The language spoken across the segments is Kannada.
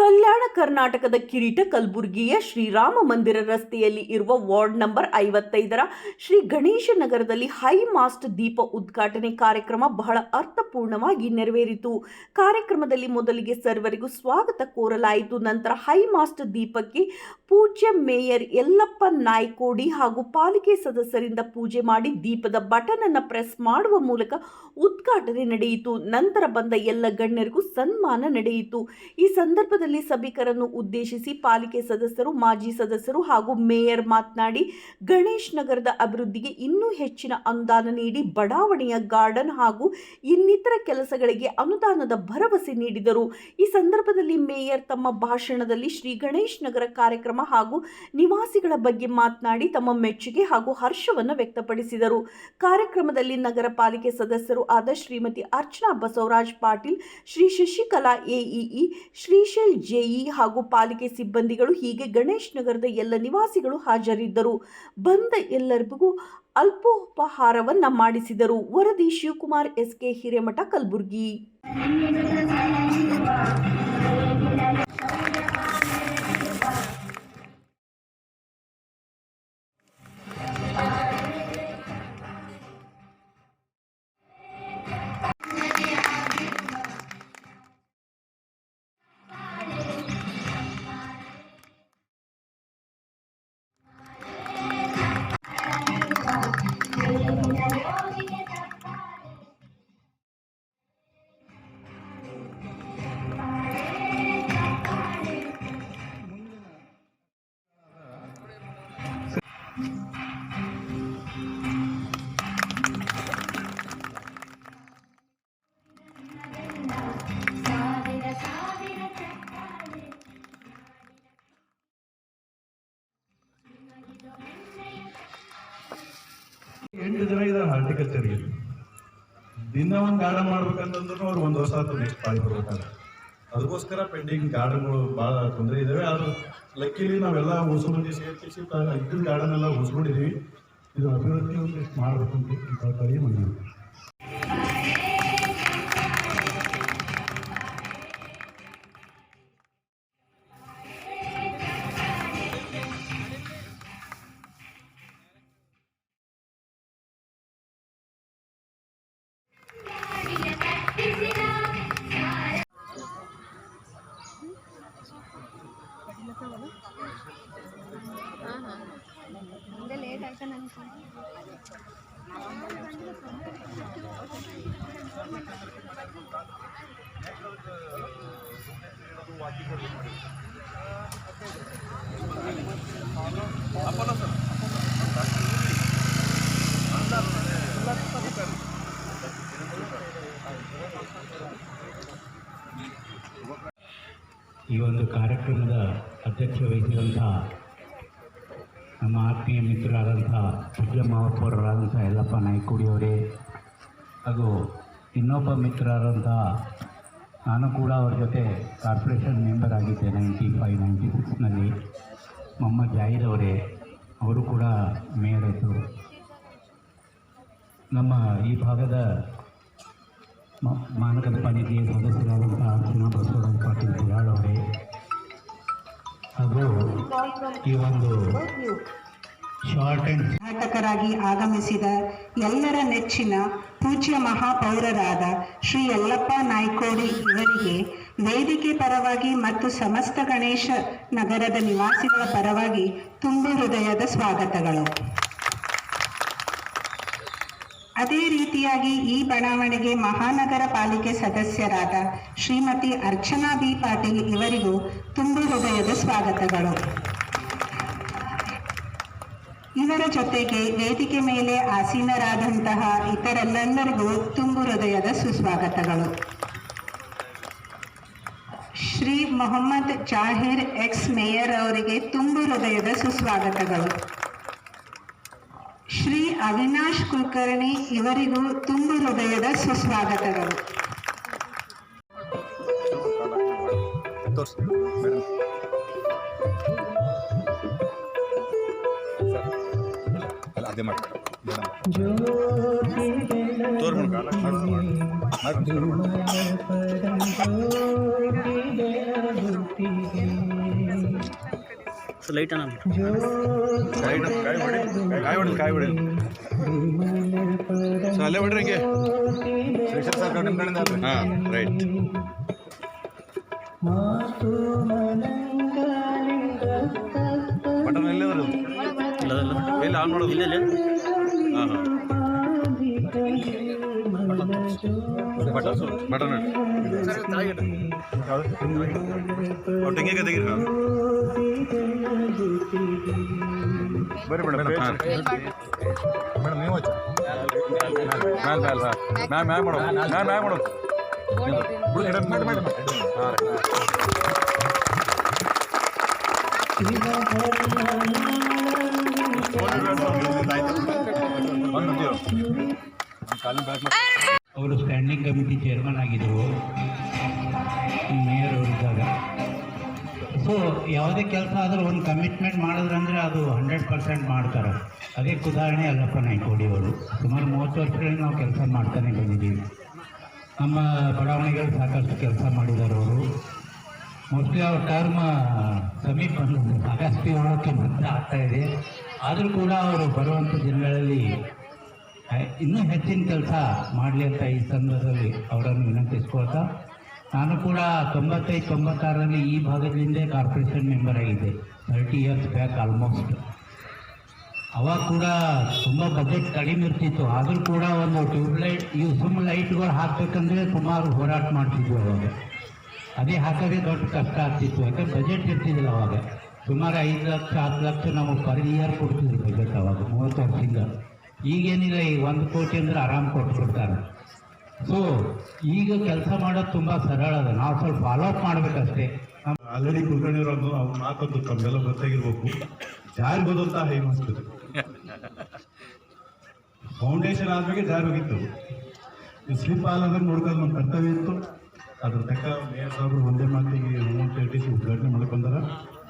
ಕಲ್ಯಾಣ ಕರ್ನಾಟಕದ ಕಿರೀಟ ಕಲಬುರಗಿಯ ಶ್ರೀರಾಮ ಮಂದಿರ ರಸ್ತೆಯಲ್ಲಿ ಇರುವ ವಾರ್ಡ್ ನಂಬರ್ ಐವತ್ತೈದರ ಶ್ರೀ ಗಣೇಶ ನಗರದಲ್ಲಿ ಹೈ ಮಾಸ್ಟ್ ದೀಪ ಉದ್ಘಾಟನೆ ಕಾರ್ಯಕ್ರಮ ಬಹಳ ಅರ್ಥಪೂರ್ಣವಾಗಿ ನೆರವೇರಿತು. ಕಾರ್ಯಕ್ರಮದಲ್ಲಿ ಮೊದಲಿಗೆ ಸರ್ವರಿಗೂ ಸ್ವಾಗತ ಕೋರಲಾಯಿತು. ನಂತರ ಹೈ ಮಾಸ್ಟ್ ದೀಪಕ್ಕೆ ಪೂಜ್ಯ ಮೇಯರ್ ಯಲ್ಲಪ್ಪ ನಾಯ್ಕೋಡಿ ಹಾಗೂ ಪಾಲಿಕೆ ಸದಸ್ಯರಿಂದ ಪೂಜೆ ಮಾಡಿ ದೀಪದ ಬಟನ್ ಅನ್ನು ಪ್ರೆಸ್ ಮಾಡುವ ಮೂಲಕ ಉದ್ಘಾಟನೆ ನಡೆಯಿತು. ನಂತರ ಬಂದ ಎಲ್ಲ ಗಣ್ಯರಿಗೂ ಸನ್ಮಾನ ನಡೆಯಿತು. ಈ ಸಂದರ್ಭದಲ್ಲಿ ಸಭಿಕರನ್ನು ಉದ್ದೇಶಿಸಿ ಪಾಲಿಕೆ ಸದಸ್ಯರು, ಮಾಜಿ ಸದಸ್ಯರು ಹಾಗೂ ಮೇಯರ್ ಮಾತನಾಡಿ, ಗಣೇಶ್ ನಗರದ ಅಭಿವೃದ್ಧಿಗೆ ಇನ್ನೂ ಹೆಚ್ಚಿನ ಅನುದಾನ ನೀಡಿ ಬಡಾವಣೆಯ ಗಾರ್ಡನ್ ಹಾಗೂ ಇನ್ನಿತರ ಕೆಲಸಗಳಿಗೆ ಅನುದಾನದ ಭರವಸೆ ನೀಡಿದರು. ಈ ಸಂದರ್ಭದಲ್ಲಿ ಮೇಯರ್ ತಮ್ಮ ಭಾಷಣದಲ್ಲಿ ಶ್ರೀ ಗಣೇಶ್ ನಗರ ಕಾರ್ಯಕ್ರಮ ಹಾಗೂ ನಿವಾಸಿಗಳ ಬಗ್ಗೆ ಮಾತನಾಡಿ ತಮ್ಮ ಮೆಚ್ಚುಗೆ ಹಾಗೂ ಹರ್ಷವನ್ನು ವ್ಯಕ್ತಪಡಿಸಿದರು. ಕಾರ್ಯಕ್ರಮದಲ್ಲಿ ನಗರ ಪಾಲಿಕೆ ಸದಸ್ಯರು ಆದ ಶ್ರೀಮತಿ ಅರ್ಚನಾ ಬಸವರಾಜ್ ಪಾಟೀಲ್, ಶ್ರೀ ಶಶಿಕಲಾ ಎಇಇ ಶ್ರೀಶೈಲ್ ಜೆಇ ಹಾಗೂ ಪಾಲಿಕೆ ಸಿಬ್ಬಂದಿಗಳು ಹೀಗೆ ಗಣೇಶ್ ನಗರದ ಎಲ್ಲ ನಿವಾಸಿಗಳು ಹಾಜರಿದ್ದರು. ಬಂದ ಎಲ್ಲರಿಗೂ ಅಲ್ಪೋಪಹಾರವನ್ನ ಮಾಡಿಸಿದರು. ವರದಿ ಶಿವಕುಮಾರ್, ಎಸ್ಕೆ ಹಿರೇಮಠ, ಕಲಬುರ್ಗಿ. ಎಂಟು ಜನ ಇದ್ದಾರೆ ಹಾರ್ಟಿಕಲ್ಚರ್ಗೆ ದಿನ ಒಂದು ಗಾರ್ಡನ್ ಮಾಡ್ಬೇಕಂತಂದ್ರೂ ಅವ್ರು ಒಂದು ವರ್ಷ ನೆಕ್ಸ್ಟ್ ಪಾಳಿ ಬರ್ಬೇಕಾದ್ರೆ ಅದಕ್ಕೋಸ್ಕರ ಪೆಂಡಿಂಗ್ ಗಾರ್ಡನ್ಗಳು ಭಾಳ ತೊಂದರೆ ಇದ್ದಾವೆ ಆದ್ರೆ ಲಕ್ಕಿಲಿ ನಾವೆಲ್ಲ ಉಳಿಸ್ಕೊಂಡು ಸೇರ್ಸಿ ಇದ್ದ ಗಾರ್ಡನ್ ಎಲ್ಲ ಉಳಿಸ್ಕೊಂಡಿದ್ದೀವಿ ಇದು ಅಭಿವೃದ್ಧಿ ಒಂದಿಷ್ಟು ಮಾಡಬೇಕು ಅಂತ ಮನವಿ ಈ ಒಂದು ಕಾರ್ಯಕ್ರಮದ ಅಧ್ಯಕ್ಷ ವಹಿಸಿದಂಥ ನಮ್ಮ ಆತ್ಮೀಯ ಮಿತ್ರರಾದಂಥ ಮಹಾಪೌರರಾದಂಥ ಯಲ್ಲಪ್ಪ ನಾಯ್ಕುಡಿಯವರೇ ಹಾಗೂ ಇನ್ನೊಬ್ಬ ಮಿತ್ರರಾದಂಥ ನಾನು ಕೂಡ ಅವ್ರ ಜೊತೆ ಕಾರ್ಪೊರೇಷನ್ ಮೆಂಬರ್ ಆಗಿದ್ದೆ ನೈಂಟಿ ಫೈವ್ ನೈಂಟಿ ಸಿಕ್ಸ್ನಲ್ಲಿ. ಮೊಹಮ್ಮದ್ ಜಾಹೀರ್ ಅವರೇ, ಅವರು ಕೂಡ ಮೇಯರ್ ಇದ್ದರು ನಮ್ಮ ಈ ಭಾಗದ ಮಾನಕದ ಪಾಲಿಕೆ ಸದಸ್ಯರಾದಂಥ ಅರ್ಚನಾ ಬಸವರಾಜ್ ಪಾಟೀಲ್ ಅವರೇ. ಹಾಗೂ ಈ ಒಂದು ನಾಟಕರಾಗಿ ಆಗಮಿಸಿದ ಎಲ್ಲರ ನೆಚ್ಚಿನ ಪೂಜ್ಯ ಮಹಾಪೌರರಾದ ಶ್ರೀ ಯಲ್ಲಪ್ಪ ನಾಯ್ಕೋಡಿ ಇವರಿಗೆ ವೇದಿಕೆ ಪರವಾಗಿ ಮತ್ತು ಸಮಸ್ತ ಗಣೇಶ ನಗರದ ನಿವಾಸಿಗಳ ಪರವಾಗಿ ತುಂಬು ಹೃದಯದ ಸ್ವಾಗತಗಳು. ಅದೇ ರೀತಿಯಾಗಿ ಈ ಬಡಾವಣೆಗೆ ಮಹಾನಗರ ಪಾಲಿಕೆ ಸದಸ್ಯರಾದ ಶ್ರೀಮತಿ ಅರ್ಚನಾ ಬಿ ಪಾಟೀಲ್ ಇವರಿಗೂ ತುಂಬು ಹೃದಯದ ಸ್ವಾಗತಗಳು. ಇವರ ಜೊತೆಗೆ ವೇದಿಕೆ ಮೇಲೆ ಆಸೀನರಾದಂತಹ ಇತರೆಲ್ಲರಿಗೂ ತುಂಬು ಹೃದಯದ ಸುಸ್ವಾಗತಗಳು. ಶ್ರೀ ಮೊಹಮ್ಮದ್ ಜಾಹಿರ್ ಎಕ್ಸ್ ಮೇಯರ್ ಅವರಿಗೆ ತುಂಬು ಹೃದಯದ ಸುಸ್ವಾಗತಗಳು. ಶ್ರೀ ಅವಿನಾಶ್ ಕುಲಕರ್ಣಿ ಇವರಿಗೂ ತುಂಬು ಹೃದಯದ ಸುಸ್ವಾಗತಗಳು. ಇದೆ ಮಾಡ್ತಾರೆ ತೋರ್ ಲೈಟ್ ಅನ್ನ ಕಾಯಿ ಹೊಡಿ ಕಾಯಿ ಹೊಡಿ ಹೊಡಿ ಸೊ ಅಲ್ಲೇ ಹೊಡ್ರಿ ಹಿಂಗೆ ಹಾಂ ರೈಟ್ ಬಟನ್ ಎಲ್ಲಿ ಎಲ್ಲಿ ಆನ್ ಮಾಡೋದು ಇಲ್ಲ ಇಲ್ಲ ಹಾಂ. ಹಾಂ ಬಟನ್ ಬಟನ್ ತೆಂಗಿಗೆ ತೆಗೀರಿ ಹಾಂ. ಬರ್ರಿ ಮೇಡಮ್ ಮೇಡಮ್ ನೀವು ಮ್ಯಾಲ್ ಮ್ಯಾಲ್ ಹಾಂ ಮ್ಯಾಮ್ ಮ್ಯಾಮ್ ಮಾಡೋ ಮ್ಯಾಮ್ ಮ್ಯಾಮ್ ಮಾಡೋ ಮಾಡಿ ಮಾಡಿ ಹಾಂ. ಅವರು ಸ್ಟ್ಯಾಂಡಿಂಗ್ ಕಮಿಟಿ ಚೇರ್ಮನ್ ಆಗಿದ್ದರು ಮೇಯರ್ ಅವರಿದ್ದಾಗ ಸೊ ಯಾವುದೇ ಕೆಲಸ ಆದರೂ ಒಂದು ಕಮಿಟ್ಮೆಂಟ್ ಮಾಡಿದ್ರಂದ್ರೆ ಅದು ಹಂಡ್ರೆಡ್ ಪರ್ಸೆಂಟ್ ಮಾಡ್ತಾರೆ. ಅದಕ್ಕೆ ಉದಾಹರಣೆ ಅಲ್ಲಪ್ಪ ನಾಯ್ಕೋಡಿ ಅವರು. ಸುಮಾರು ಮೂವತ್ತು ವರ್ಷಗಳಿಂದ ನಾವು ಕೆಲಸ ಮಾಡ್ತಾನೆ ಬಂದಿದ್ದೀವಿ. ನಮ್ಮ ಬಡಾವಣೆಗಳು ಸಾಕಷ್ಟು ಕೆಲಸ ಮಾಡಿದ್ದಾರೆ ಅವರು. ಮೋಸ್ಟ್ಲಿ ಅವ್ರ ಟರ್ಮ್ ಸಮೀಪ ಸಾಕಷ್ಟು ಏಳಕ್ಕೆ ಮಾತ್ರ ಆಗ್ತಾ ಇದೆ. ಆದರೂ ಕೂಡ ಅವರು ಬರುವಂಥ ದಿನಗಳಲ್ಲಿ ಇನ್ನೂ ಹೆಚ್ಚಿನ ಕೆಲಸ ಮಾಡಲಿ ಅಂತ ಈ ಸಂದರ್ಭದಲ್ಲಿ ಅವರನ್ನು ವಿನಂತಿಸ್ಕೊಳ್ತಾ, ನಾನು ಕೂಡ ತೊಂಬತ್ತೈದು, ತೊಂಬತ್ತಾರರಲ್ಲಿ ಈ ಭಾಗದಿಂದೇ ಕಾರ್ಪೊರೇಷನ್ ಮೆಂಬರ್ ಆಗಿದೆ ತರ್ಟಿ ಇಯರ್ಸ್ ಬ್ಯಾಕ್ ಆಲ್ಮೋಸ್ಟ್. ಅವಾಗ ಕೂಡ ತುಂಬ ಬಜೆಟ್ ಕಡಿಮೆ ಇರ್ತಿತ್ತು. ಆದರೂ ಕೂಡ ಒಂದು ಟ್ಯೂಬ್ಲೈಟ್ ಇವು ಸುಮ್ಮ ಲೈಟ್ಗಳು ಹಾಕಬೇಕಂದ್ರೆ ಸುಮಾರು ಹೋರಾಟ ಮಾಡ್ತಿದ್ವಿ ಅವಾಗ. ಅದೇ ಹಾಕೋದೆ ದೊಡ್ಡ ಕಷ್ಟ ಆಗ್ತಿತ್ತು. ಯಾಕಂದ್ರೆ ಬಜೆಟ್ ಇರ್ತಿದ್ದಿಲ್ಲ ಅವಾಗ. ಸುಮಾರು ಐದು ಲಕ್ಷ, ಹತ್ತು ಲಕ್ಷ ನಾವು ಪರ್ ಇಯರ್ ಕೊಡ್ತಿದ್ರು ಬಜೆಟ್ ಅವಾಗ, ಮೂವತ್ತು ವರ್ಷದಿಂದ. ಈಗೇನಿಲ್ಲ, ಈ ಒಂದು ಕೋಟಿ ಅಂದ್ರೆ ಆರಾಮ್ ಕೊಟ್ಬಿಡ್ತಾರೆ. ಸೊ ಈಗ ಕೆಲಸ ಮಾಡೋದು ತುಂಬ ಸರಳ ಅದ. ನಾವು ಸ್ವಲ್ಪ ಫಾಲೋ ಅಪ್ ಮಾಡ್ಬೇಕಷ್ಟೇ. ಆಲ್ರೆಡಿ ಕುಲ್ಕರ್ಣಿಯವರು ಅವ್ರ ಮಾತು ತಮ್ಗೆಲ್ಲ ಗೊತ್ತಾಗಿರ್ಬೇಕು. ಜಾರಿ ಹೋದಂತ ಹೈ ಮಸ್ತ್ ಫೌಂಡೇಶನ್ ಆದ್ಮೇಲೆ ಜಾರಿ ಹೋಗಿತ್ತು. ಸ್ಲಿಪ್ ಆಗಲಾದ್ರೆ ನೋಡ್ಕೊಂಡು ನಮ್ಮ ಕರ್ತವ್ಯ ಇತ್ತು. ಅದ್ರ ತಕ್ಕ ಮೇಯರ್ ಸಾಹೇಬರು ಒಂದೇ ಮಾತಿಗೆ ಮೂವತ್ತು ಎಲ್ಟಿಸಿ ಉದ್ಘಾಟನೆ ಮಾಡ್ಕೊಂಡಾರ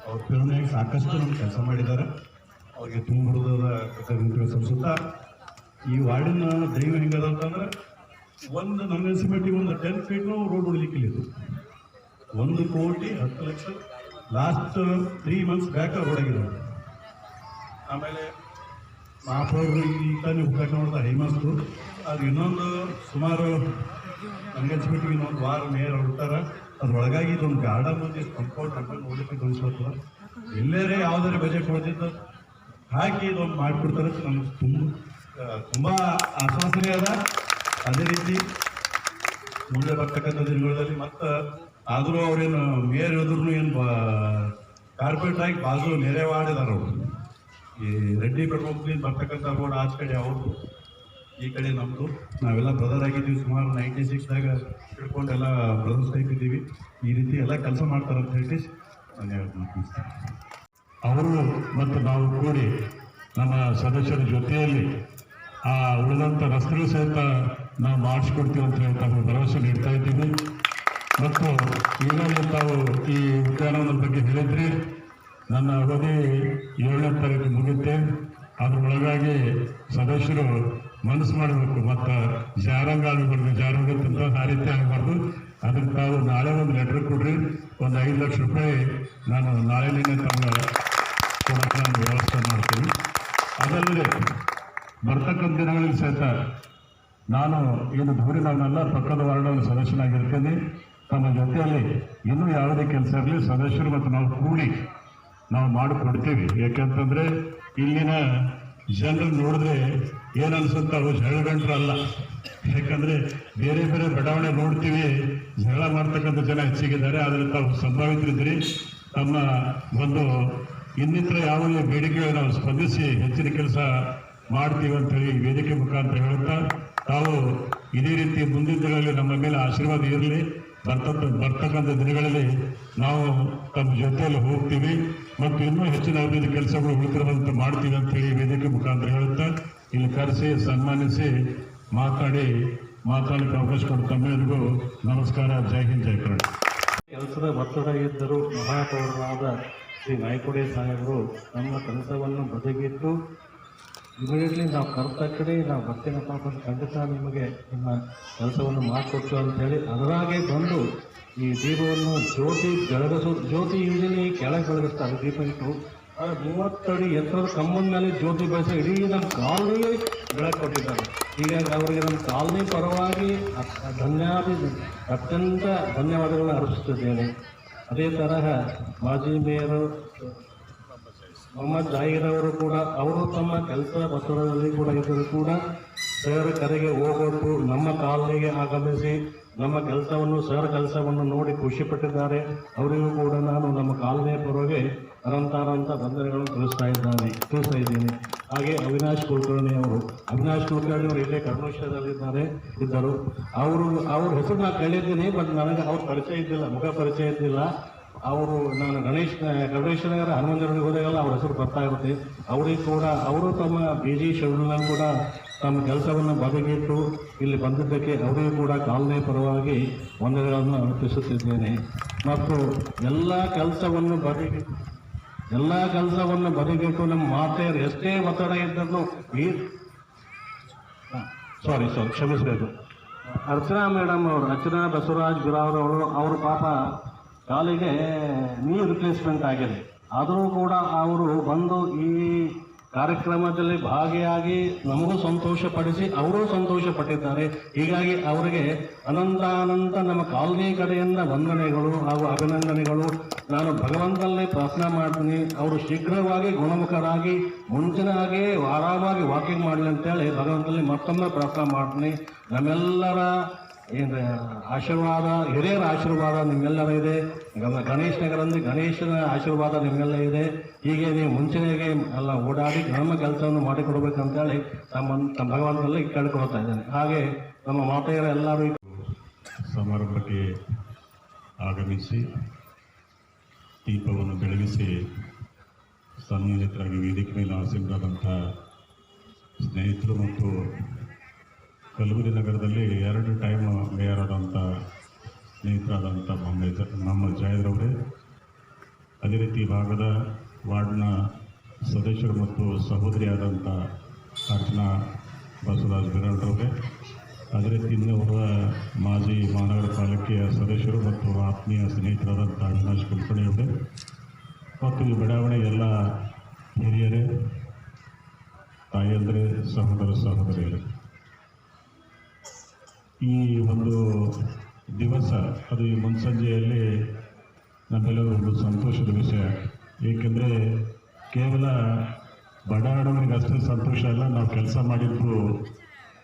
ಅವ್ರ ಪ್ರೇರಣೆಯಾಗಿ ಸಾಕಷ್ಟು ನಮ್ಮ ಕೆಲಸ ಮಾಡಿದ್ದಾರೆ ಅವ್ರಿಗೆ ತುಂಬ ಕೃತಜ್ಞತೆ ಸಲ್ಲಿಸುತ್ತಾ ಈ ವಾರ್ಡಿನ ದೈವ ಹೆಂಗದ ಅಂತಂದ್ರೆ ಒಂದು ನನ್ನ ಮುನ್ಸಿಪಾಲಿಟಿ ಒಂದು ಟೆನ್ ಫೀಟ್ನು ರೋಡ್ ಹೊಡ್ಲಿಕ್ಕಿಲ್ಲ ಇದು. ಒಂದು ಕೋಟಿ ಹತ್ತು ಲಕ್ಷ ಲಾಸ್ಟ್ ತ್ರೀ ಮಂತ್ಸ್ ಬ್ಯಾಕ್ ಆಗಿದೆ. ಆಮೇಲೆ ಮಹಾಪ್ರಭು ಈ ತಾನೇ ಉದ್ಘಾಟನೆ ಮಾಡಿದ ಹೈಮಸ್ತು ಅದು ಇನ್ನೊಂದು ಸುಮಾರು ನನಗನ್ಸ್ಬಿಟ್ಟು ಇನ್ನೊಂದು ವಾರ ಮೇಯರ್ ಹೊರಡ್ತಾರೆ. ಅದ್ರ ಒಳಗಾಗಿ ಇದೊಂದು ಗಾರ್ಡನ್ ಮುಂದೆ ಕಂಪೌಂಡ್ ಕಂಪೌಂಡ್ ನೋಡಲಿಕ್ಕೆ ಗಮನಿಸ್ಕೊಳ್ತದ ಎಲ್ಲರೇ ಯಾವುದಾದ್ರು ಬಜೆಟ್ ಹೊಡೆದಿದ್ದು ಹಾಕಿ ಇದೊಂದು ಮಾಡ್ಕೊಡ್ತಾರೆ ನಮಗೆ ತುಂಬ ತುಂಬಾ ಆಶ್ವಾಸನೆ ಅದ ರೀತಿ ಮುಂದೆ ಬರ್ತಕ್ಕಂಥ ದಿನಗಳಲ್ಲಿ ಮತ್ತೆ ಆದರೂ ಅವ್ರೇನು ಮೇಯರ್ ಎದುರು ಏನು ಕಾರ್ಪೊರೇಟ್ ಆಗಿ ಬಾಜು ನೆರೆವಾಡಿದಾರ ಅವರು. ಈ ರೆಡ್ಡಿ ಪ್ರಮುಖದಿಂದ ಬರ್ತಕ್ಕಂಥ ರೋಡ್ ಆಚ ಕಡೆ ಅವರು ಈ ಕಡೆ ನಮ್ಮದು ನಾವೆಲ್ಲ ಬ್ರದರ್ ಆಗಿದ್ದೀವಿ, ಸುಮಾರು ನೈಂಟಿ ಸಿಕ್ಸ್ದಾಗ ಹಿಡ್ಕೊಂಡೆಲ್ಲ ಬ್ರದರ್ಸ್ ಆಗಿದ್ದೀವಿ. ಈ ರೀತಿ ಎಲ್ಲ ಕೆಲಸ ಮಾಡ್ತಾರೆ ಅಂತ ಹೇಳಿ ನಾನು ಹೇಳ್ತೀನಿ ಅವರು ಮತ್ತು ನಾವು ಕೂಡಿ ನಮ್ಮ ಸದಸ್ಯರ ಜೊತೆಯಲ್ಲಿ ಆ ಉಳಿದಂಥ ರಸ್ತೆಗಳು ಸಹಿತ ನಾವು ಮಾಡಿಸ್ಕೊಡ್ತೀವಿ ಅಂತ ಹೇಳ್ತಾ ನಾವು ಭರವಸೆ ನೀಡ್ತಾ ಇದ್ದೀವಿ. ಮತ್ತು ಈಗಾಗಲೇ ತಾವು ಈ ಉದ್ಯಾನವನ ಬಗ್ಗೆ ಹೇಳಿದ್ರಿ. ನನ್ನ ಅವಧಿ ಏಳನೇ ತಾರೀಕು ಮುಗಿಯುತ್ತೆ. ಅದ್ರ ಒಳಗಾಗಿ ಸದಸ್ಯರು ಮನಸ್ಸು ಮಾಡಬೇಕು. ಮತ್ತು ಜಾರಂಗ ಆಗಬಾರ್ದು ಜಾರಂಗತ್ತಂತ ಆ ರೀತಿ ಆಗಬಾರ್ದು. ಅದಕ್ಕೆ ತಾವು ನಾಳೆ ಒಂದು ಲೆಟ್ರ್ ಕೊಡ್ರಿ. ಒಂದು ಐದು ಲಕ್ಷ ರೂಪಾಯಿ ನಾನು ನಾಳೆನೇ ತಮ್ಮ ಕೊಡೋಕೆ ನಾನು ವ್ಯವಸ್ಥೆ ಮಾಡ್ತೀನಿ. ಅದಲ್ಲದೆ ಬರ್ತಕ್ಕಂಥ ದಿನಗಳಲ್ಲಿ ಸಹಿತ ನಾನು ಏನು ದೂರಿ ನಾನೆಲ್ಲ ಪಕ್ಕದ ವಾರ್ಡಲ್ಲಿ ಸದಸ್ಯನಾಗಿರ್ತೀನಿ. ತಮ್ಮ ಜೊತೆಯಲ್ಲಿ ಇನ್ನೂ ಯಾವುದೇ ಕೆಲಸ ಇರಲಿ, ಸದಸ್ಯರು ಮತ್ತು ನಾವು ಕೂಡಿ ನಾವು ಮಾಡಿಕೊಡ್ತೀವಿ. ಯಾಕೆಂತಂದರೆ ಇಲ್ಲಿನ ಜನರು ನೋಡಿದ್ರೆ ಏನು ಅನ್ಸುತ್ತೆ ಜಗಳಗಂಟ್ರು ಅಲ್ಲ. ಯಾಕಂದರೆ ಬೇರೆ ಬೇರೆ ಬಡಾವಣೆ ನೋಡ್ತೀವಿ, ಜಗಳ ಮಾಡ್ತಕ್ಕಂಥ ಜನ ಹೆಚ್ಚಿಗಿದ್ದಾರೆ. ಆದರೆ ತಾವು ಸಂಭಾವಿತರಿದ್ದೀರಿ. ತಮ್ಮ ಒಂದು ಇನ್ನಿತರ ಯಾವುದೇ ಬೇಡಿಕೆಗಳು ನಾವು ಸ್ಪಂದಿಸಿ ಹೆಚ್ಚಿನ ಕೆಲಸ ಮಾಡ್ತೀವಿ ಅಂತ ಹೇಳಿ ವೇದಿಕೆ ಮುಖಾಂತರ ಹೇಳುತ್ತಾ, ತಾವು ಇದೇ ರೀತಿ ಮುಂದಿನ ದಿನಗಳಲ್ಲಿ ನಮ್ಮ ಮೇಲೆ ಆಶೀರ್ವಾದ ಇರಲಿ. ಬರ್ತಕ್ಕ, ಬರ್ತಕ್ಕಂಥ ದಿನಗಳಲ್ಲಿ ನಾವು ತಮ್ಮ ಜೊತೆಯಲ್ಲಿ ಹೋಗ್ತೀವಿ. ಮತ್ತು ಇನ್ನೂ ಹೆಚ್ಚಿನ ಅಭಿವೃದ್ಧಿ ಕೆಲಸಗಳು ಉಳಿದಿರುವಂತೆ ಮಾಡ್ತೀವಿ ಅಂತೇಳಿ ವೇದಿಕೆ ಮುಖಾಂತರ ಹೇಳುತ್ತಾ, ಇಲ್ಲಿ ಕರೆಸಿ, ಸನ್ಮಾನಿಸಿ, ಮಾತಾಡಿ ಮಾತಾಡಲಿಕ್ಕೆ ಅವಕಾಶ ಕೊಟ್ಟು ತಮ್ಮೆಲ್ಲರಿಗೂ ನಮಸ್ಕಾರ. ಜೈ ಹಿಂದ್, ಜೈ ಕರ್ಣ ಕೆಲಸದ ಒತ್ತಡ ಇದ್ದರೂ ಮಹಾಪೌರರಾದ ಶ್ರೀ ನಾಯ್ಕೋಡೆ ಸಾಹೇಬರು ನಮ್ಮ ಕೆಲಸವನ್ನು ಬದಿಗಿಟ್ಟು ಇಮಿಡಿಯೇಟ್ಲಿ ನಾವು ಕರೆದ ಕಡೆ ನಾವು ಬರ್ತೇನೆ ಪಾಪ ಖಂಡಿತ ನಿಮಗೆ ನಿಮ್ಮ ಕೆಲಸವನ್ನು ಮಾಡಿಕೊಡ್ತೀವಿ ಅಂತೇಳಿ ಅದರಾಗೆ ಬಂದು ಈ ದೀಪವನ್ನು ಜ್ಯೋತಿ ಬೆಳಗಿಸೋ ಜ್ಯೋತಿ ಯೂಶಲಿ ಕೆಳಗೆ ಬೆಳಗಿಸ್ತಾರೆ ದೀಪ ಇಟ್ಟು ಮೂವತ್ತಡಿ ಎತ್ತರದ ಕಂಬದ ಮೇಲೆ ಜ್ಯೋತಿ ಬೆಳೆಸಿ ಇಡೀ ನಮ್ಮ ಕಾಲನಿಗೆ ಬೆಳಕು ಕೊಟ್ಟಿದ್ದಾರೆ. ಹೀಗಾಗಿ ಅವರಿಗೆ ನಮ್ಮ ಕಾಲನಿ ಪರವಾಗಿ ಧನ್ಯಾದಿ ಅತ್ಯಂತ ಧನ್ಯವಾದಗಳನ್ನು ಅರ್ಪಿಸುತ್ತಿದ್ದೇನೆ. ಅದೇ ತರಹ ಮಾಜಿ ಮೇಯರು ಮೊಹಮ್ಮದ್ ಜಾಹೀರ್ ಅವರು ಕೂಡ, ಅವರು ತಮ್ಮ ಕೆಲಸ ಪತ್ರದಲ್ಲಿ ಕೂಡ ಇದ್ದರೂ ಕೂಡ ಸರ್ ಕರೆಗೆ ಹೋಗೊಟ್ಟು ನಮ್ಮ ಕಾಲನಿಗೆ ಆಗಮಿಸಿ ನಮ್ಮ ಕೆಲಸವನ್ನು, ಸರ್ ಕೆಲಸವನ್ನು ನೋಡಿ ಖುಷಿಪಟ್ಟಿದ್ದಾರೆ ಅವರಿಗೂ ಕೂಡ ನಾನು ನಮ್ಮ ಕಾಲನಿಯ ಪರವಾಗಿ ಅನಂತಾನಂತ ವಂದನೆಗಳನ್ನು ತಿಳಿಸ್ತಾ ಇದ್ದಾನೆ, ತಿಳಿಸ್ತಾ ಇದ್ದೀನಿ. ಹಾಗೆ ಅವಿನಾಶ್ ಕುಲಕರ್ಣಿ ಅವರು, ಅವಿನಾಶ್ ಕುಲಕರ್ಣಿ ಅವರು ಇಲ್ಲೇ ಕರ್ನಾಟಕದಲ್ಲಿದ್ದಾರೆ ಇದ್ದರು. ಅವರು, ಅವ್ರ ಹೆಸರು ನಾನು ಕೇಳಿದ್ದೀನಿ, ಬಟ್ ನನಗೆ ಅವ್ರ ಪರಿಚಯ ಇದ್ದಿಲ್ಲ, ಮುಖ ಪರಿಚಯ ಇದ್ದಿಲ್ಲ. ಅವರು ನಾನು ಗಣೇಶ್ ಗಣೇಶ ನಗರ ಹನುಮಂತರೊಳಗೆ ಹೆಸರು ಬರ್ತಾ ಇರುತ್ತೆ. ಅವರಿಗೆ ಕೂಡ, ಅವರು ತಮ್ಮ ಬಿ ಜಿ ಶೆಡ್ಯೂಲ್ನಲ್ಲಿ ಕೂಡ ತಮ್ಮ ಕೆಲಸವನ್ನು ಬಗೆಗಿಟ್ಟು ಇಲ್ಲಿ ಬಂದಿದ್ದಕ್ಕೆ ಅವರಿಗೂ ಕೂಡ ಕಾಲನೆ ಪರವಾಗಿ ವಂದನೆಗಳನ್ನು ಅರ್ಪಿಸುತ್ತಿದ್ದೇನೆ. ಮತ್ತು ಎಲ್ಲ ಕೆಲಸವನ್ನು ಬಗೆಗಿ ಎಲ್ಲ ಕೆಲಸವನ್ನು ಬದಿಗಿಟ್ಟು ನಮ್ಮ ಮಾತೆಯರು ಎಷ್ಟೇ ಒತ್ತಡ ಇದ್ದರೂ ಈ ಸಾರಿ ಸಾರಿ ಕ್ಷಮಿಸಬೇಕು. ಅರ್ಚನಾ ಮೇಡಮ್ ಅವರು, ಅರ್ಚನಾ ಬಸವರಾಜ್ ಗುರಾವ್ರವರು, ಅವರು ಪಾಪ ಕಾಲಿಗೆ ನೀ ರಿಪ್ಲೇಸ್ಮೆಂಟ್ ಆಗಿದೆ. ಆದರೂ ಕೂಡ ಅವರು ಬಂದು ಈ ಕಾರ್ಯಕ್ರಮದಲ್ಲಿ ಭಾಗಿಯಾಗಿ ನಮಗೂ ಸಂತೋಷಪಡಿಸಿ ಅವರೂ ಸಂತೋಷ ಪಟ್ಟಿದ್ದಾರೆ ಹೀಗಾಗಿ ಅವರಿಗೆ ಅನಂತಾನಂತ ಅನಂತ ನಮ್ಮ ಕಾಲನಿ ಕಡೆಯಿಂದ ವಂದನೆಗಳು ಹಾಗೂ ಅಭಿನಂದನೆಗಳು. ನಾನು ಭಗವಂತನಲ್ಲಿ ಪ್ರಾರ್ಥನೆ ಮಾಡ್ತೀನಿ. ಅವರು ಶೀಘ್ರವಾಗಿ ಗುಣಮುಖರಾಗಿ ಮುಂಚಿನ ಹಾಗೆ ಆರಾಮಾಗಿ ವಾಕಿಂಗ್ ಮಾಡಲಿ ಅಂತೇಳಿ ಭಗವಂತನಲ್ಲಿ ಮತ್ತೊಮ್ಮೆ ಪ್ರಾರ್ಥನೆ ಮಾಡ್ತೀನಿ. ನಮ್ಮೆಲ್ಲರ ಏನು ಆಶೀರ್ವಾದ, ಹಿರಿಯರ ಆಶೀರ್ವಾದ ನಿಮ್ಮೆಲ್ಲರ ಇದೆ. ಗಣೇಶ್ ನಗರಲ್ಲಿ ಗಣೇಶನ ಆಶೀರ್ವಾದ ನಿಮ್ಮೆಲ್ಲ ಇದೆ. ಹೀಗೆ ನೀವು ಮುಂಚೆಗೆ ಎಲ್ಲ ಓಡಾಡಿ ನಮ್ಮ ಕೆಲಸವನ್ನು ಮಾಡಿಕೊಡ್ಬೇಕಂತೇಳಿ ತಮ್ಮ ತಮ್ಮ ಭಗವಂತನಲ್ಲಿ ಕೇಳ್ಕೊಳ್ತಾ ಇದ್ದೇನೆ. ಹಾಗೆ ನಮ್ಮ ಮಾತೆಯರ ಎಲ್ಲರೂ ಸಮಾರಂಭಕ್ಕೆ ಆಗಮಿಸಿ, ದೀಪವನ್ನು ಬೆಳಗಿಸಿ ಸನ್ಮಾನಿತರಾಗಿ ವೇದಿಕೆ ಮೇಲೆ ಆಸೀನರಾದಂಥ ಸ್ನೇಹಿತರು ಮತ್ತು ಕಲಬುರಗಿ ನಗರದಲ್ಲಿ ಎರಡು ಟೈಮ್ ಮೇಯರ್ ಆದಂಥ ಸ್ನೇಹಿತರಾದಂಥ ನಮ್ಮ ನಮ್ಮ ಅವರೇ ಅದೇ ರೀತಿ ಭಾಗದ ವಾರ್ಡ್ನ ಸದಸ್ಯರು ಮತ್ತು ಸಹೋದರಿಯಾದಂಥ ಅರ್ಚನಾ ಬಸವರಾಜ್ ಬಿರಾಡ್ರವರೇ ಅದೇ ರೀತಿ ಇನ್ನೊಬ್ಬ ಮಾಜಿ ಮಹಾನಗರ ಪಾಲಿಕೆಯ ಸದಸ್ಯರು ಮತ್ತು ಆತ್ಮೀಯ ಸ್ನೇಹಿತರಾದಂಥ ಅವಿನಾಶ್ ಕುಲಕರ್ಣಿ ಅವರೇ. ಮತ್ತು ಈ ಬಡಾವಣೆ ಎಲ್ಲ ಹಿರಿಯರೇ, ತಾಯಿಯಂದರೆ, ಸಹೋದರ ಸಹೋದರಿಯರೇ. ಈ ಒಂದು ದಿವಸ, ಅದು ಈ ಮುನ್ಸಂಜೆಯಲ್ಲಿ ನಮ್ಮೆಲ್ಲರೂ ಒಂದು ಸಂತೋಷದ ವಿಷಯ. ಏಕೆಂದರೆ ಕೇವಲ ಬಡಾಡೋನಿಗೆ ಅಷ್ಟೇ ಸಂತೋಷ ಅಲ್ಲ, ನಾವು ಕೆಲಸ ಮಾಡಿದ್ದು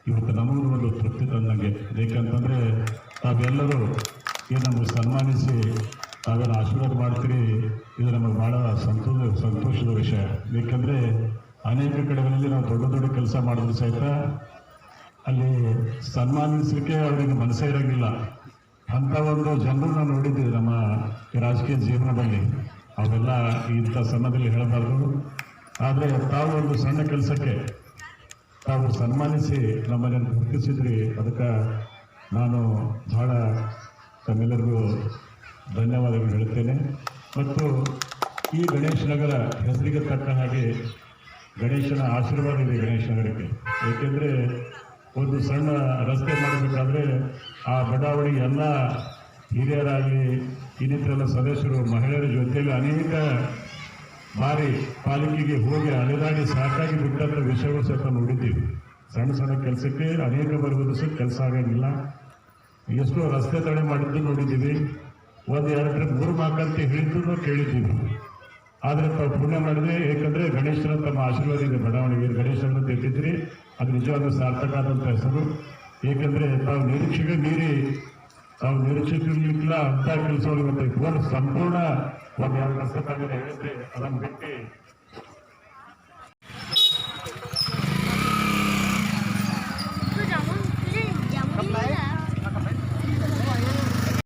ಇವತ್ತು ನಮಗೂ ಒಂದು ತೃಪ್ತಿ ತಂದಂಗೆ. ಏಕೆಂತಂದರೆ ತಾವೆಲ್ಲರೂ ಏನು ನಮಗೆ ಸನ್ಮಾನಿಸಿ, ತಾವೆಲ್ಲ ಆಶೀರ್ವಾದ ಮಾಡ್ತೀರಿ. ಇದು ನಮಗೆ ಭಾಳ ಸಂತೋಷ ಸಂತೋಷದ ವಿಷಯ. ಏಕೆಂದರೆ ಅನೇಕ ಕಡೆಗಳಲ್ಲಿ ನಾವು ದೊಡ್ಡ ದೊಡ್ಡ ಕೆಲಸ ಮಾಡಿದ್ರು ಸಹಿತ ಅಲ್ಲಿ ಸನ್ಮಾನಿಸಲಿಕ್ಕೆ ಅವರಿಗೆ ಮನಸ್ಸೇ ಇರೋಂಗಿಲ್ಲ. ಅಂಥ ಒಂದು ಜನರನ್ನ ನೋಡಿದ್ದೀವಿ ನಮ್ಮ ರಾಜಕೀಯ ಜೀವನದಲ್ಲಿ. ಅವೆಲ್ಲ ಇಂಥ ಸಮಯದಲ್ಲಿ ಹೇಳಬಾರ್ದು. ಆದರೆ ತಾವು ಒಂದು ಸಣ್ಣ ಕೆಲಸಕ್ಕೆ ತಾವು ಸನ್ಮಾನಿಸಿ ನಮ್ಮನ್ನು ಗುರುತಿಸಿದ್ರಿ. ಅದಕ್ಕೆ ನಾನು ಬಹಳ ತಮ್ಮೆಲ್ಲರಿಗೂ ಧನ್ಯವಾದಗಳು ಹೇಳುತ್ತೇನೆ. ಮತ್ತು ಈ ಗಣೇಶ ನಗರ ಹೆಸರಿಗೆ ತಕ್ಕ ಹಾಗೆ ಗಣೇಶನ ಆಶೀರ್ವಾದ ಇದೆ ಗಣೇಶ ನಗರಕ್ಕೆ. ಏಕೆಂದರೆ ಒಂದು ಸಣ್ಣ ರಸ್ತೆ ಮಾಡಬೇಕಾದ್ರೆ ಆ ಬಡಾವಣೆ ಎಲ್ಲ ಹಿರಿಯರಾಗಿ, ಇನ್ನಿತರೆಲ್ಲ ಸದಸ್ಯರು, ಮಹಿಳೆಯರ ಜೊತೆಯಲ್ಲಿ ಅನೇಕ ಬಾರಿ ಪಾಲಿಕೆಗೆ ಹೋಗಿ ಅಲೆದಾಡಿ ಸಾಕಾಗಿ ಬಿಟ್ಟಂಥ ವಿಷಯಗಳು ಸಹ ನೋಡಿದ್ದೀವಿ. ಸಣ್ಣ ಸಣ್ಣ ಕೆಲಸಕ್ಕೆ ಅನೇಕ ಬರುವುದು ಸಹ ಕೆಲಸ ಆಗಂಗಿಲ್ಲ. ಎಷ್ಟೋ ರಸ್ತೆ ತಡೆ ಮಾಡಿದ್ದು ನೋಡಿದ್ದೀವಿ. ಒಂದು ಎರಡು, ಮೂರು ಮಾಕಂತ ಹೇಳಿದ್ದು ಕೇಳಿದ್ದೀವಿ. ಆದರೆ ತಾವು ಪುಣ್ಯ ಮಾಡಿದೆ ಏಕೆಂದರೆ ಗಣೇಶನ ತಮ್ಮ ಆಶೀರ್ವಾದ ಇದೆ ಬಡಾವಣೆಗೆ ಗಣೇಶನ ತೆಗೆದಿದ್ರಿ ಅದು ನಿಜವಾದ ಸಾರ್ಥಕ ಆದಂಥ ಹೆಸರು. ಏಕೆಂದರೆ ತಾವು ನಿರೀಕ್ಷೆಗೆ ಮೀರಿ, ತಾವು ನಿರೀಕ್ಷೆಗಿಲ್ಲ ಅಂತ ಕೆಲಸವನ್ನು ಸಂಪೂರ್ಣ ಒಂದು ಎರಡು ಹೇಳಿದ್ರೆ ಅದನ್ನು ಬಿಟ್ಟು